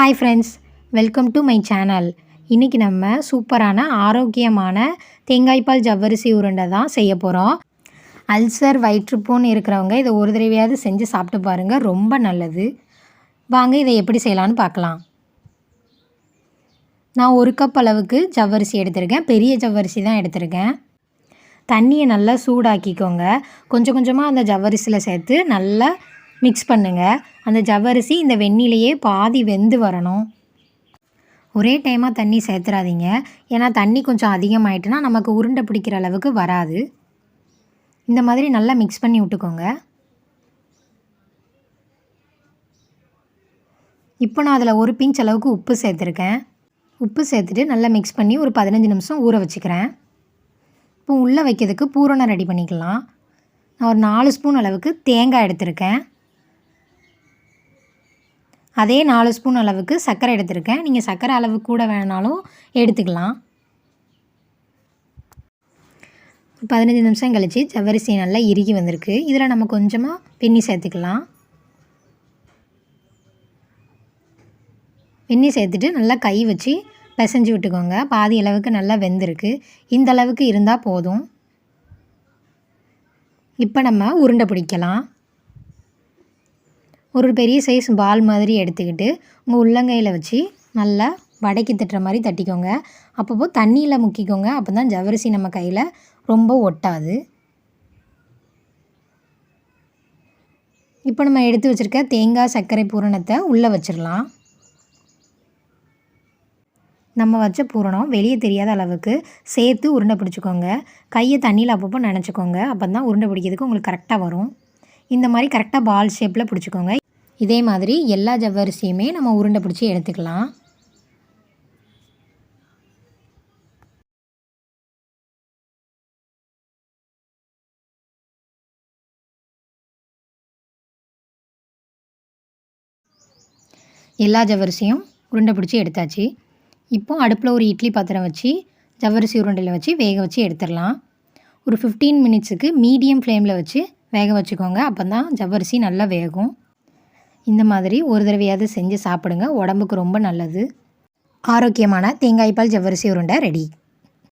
Hi friends welcome to my channel இன்றைக்கி நம்ம சூப்பரான ஆரோக்கியமான தேங்காய்பால் ஜவ்வரிசி உருண்டை தான் செய்ய போகிறோம் அல்சர் வயிற்றுப்புண் இருக்கிறவங்க இதை ஒரு தடவையாவது செஞ்சு சாப்பிட்டு பாருங்கள் ரொம்ப நல்லது. வாங்க இதை எப்படி செய்யலான்னு பார்க்கலாம். நான் ஒரு கப் அளவுக்கு ஜவ்வரிசி எடுத்திருக்கேன். பெரிய ஜவ்வரிசி தான் எடுத்திருக்கேன். தண்ணியை நல்லா சூடாக்கிக்கோங்க. கொஞ்சம் கொஞ்சமாக அந்த ஜவ்வரிசியில் சேர்த்து நல்லா மிக்ஸ் பண்ணுங்கள் அந்த ஜவ்வரிசி இந்த வெந்நிலையே பாதி வெந்து வரணும். ஒரே டைமாக தண்ணி சேர்த்துறாதீங்க. ஏன்னா தண்ணி கொஞ்சம் அதிகமாயிட்டுனா நமக்கு உருண்டை பிடிக்கிற அளவுக்கு வராது. இந்த மாதிரி நல்லா மிக்ஸ் பண்ணி விட்டுக்கோங்க. இப்போ நான் அதில் ஒரு பிஞ்ச் அளவுக்கு உப்பு சேர்த்துருக்கேன். உப்பு சேர்த்துட்டு நல்லா மிக்ஸ் பண்ணி ஒரு பதினஞ்சு நிமிஷம் ஊற வச்சுக்கிறேன். இப்போ உள்ளே வைக்கிறதுக்கு பூரணம் ரெடி பண்ணிக்கலாம். நான் ஒரு நாலு ஸ்பூன் அளவுக்கு தேங்காய் எடுத்திருக்கேன். அதே நாலு ஸ்பூன் அளவுக்கு சர்க்கரை எடுத்திருக்கேன். நீங்கள் சர்க்கரை அளவு கூட வேணாலும் எடுத்துக்கலாம். பதினஞ்சு நிமிஷம் கழித்து ஜவ்வரிசி நல்லா இறுகி வந்திருக்கு. இதில் நம்ம கொஞ்சமாக வெந்நி சேர்த்துக்கலாம். வெந்நி சேர்த்துட்டு நல்லா கை வச்சு பிசைஞ்சு விட்டுக்கோங்க. பாதி அளவுக்கு நல்லா வெந்திருக்கு. இந்த அளவுக்கு இருந்தால் போதும். இப்போ நம்ம உருண்டை பிடிக்கலாம். ஒரு பெரிய சைஸ் பால் மாதிரி எடுத்துக்கிட்டு உங்கள் உள்ளங்கையில் வச்சு நல்லா வடைக்கு தட்டுற மாதிரி தட்டிக்கோங்க. அப்பப்போ தண்ணியில் முக்கிக்கோங்க. அப்போ தான் ஜவரிசி நம்ம கையில் ரொம்ப ஒட்டாது. இப்போ நம்ம எடுத்து வச்சுருக்க தேங்காய் சர்க்கரை பூரணத்தை உள்ளே வச்சிடலாம். நம்ம வச்ச பூரணம் வெளியே தெரியாத அளவுக்கு சேர்த்து உருண்டை பிடிச்சிக்கோங்க. கையை தண்ணியில் அப்பப்போ நினச்சிக்கோங்க. அப்போ தான் உருண்டை பிடிக்கிறதுக்கு உங்களுக்கு கரெக்டாக வரும். இந்த மாதிரி கரெக்டாக பால் ஷேப்பில் பிடிச்சிக்கோங்க. இதே மாதிரி எல்லா ஜவ்வரிசியுமே நம்ம உருண்டை பிடிச்சி எடுத்துக்கலாம். எல்லா ஜவ்வரிசியும் உருண்டை பிடிச்சி எடுத்தாச்சு. இப்போ அடுப்பில் ஒரு இட்லி பாத்திரம் வச்சு ஜவ்வரிசி உருண்டையில் வச்சு வேக வச்சு எடுத்துடலாம். ஒரு ஃபிஃப்டீன் மினிட்ஸுக்கு மீடியம் ஃப்ளேமில் வச்சு வேக வச்சுக்கோங்க. அப்போ தான் ஜவ்வரிசி நல்லா வேகும். இந்த மாதிரி ஒரு தடவையாவது செஞ்சு சாப்பிடுங்க. உடம்புக்கு ரொம்ப நல்லது. ஆரோக்கியமான தேங்காய்பால் ஜவ்வரிசி உருண்டை ரெடி.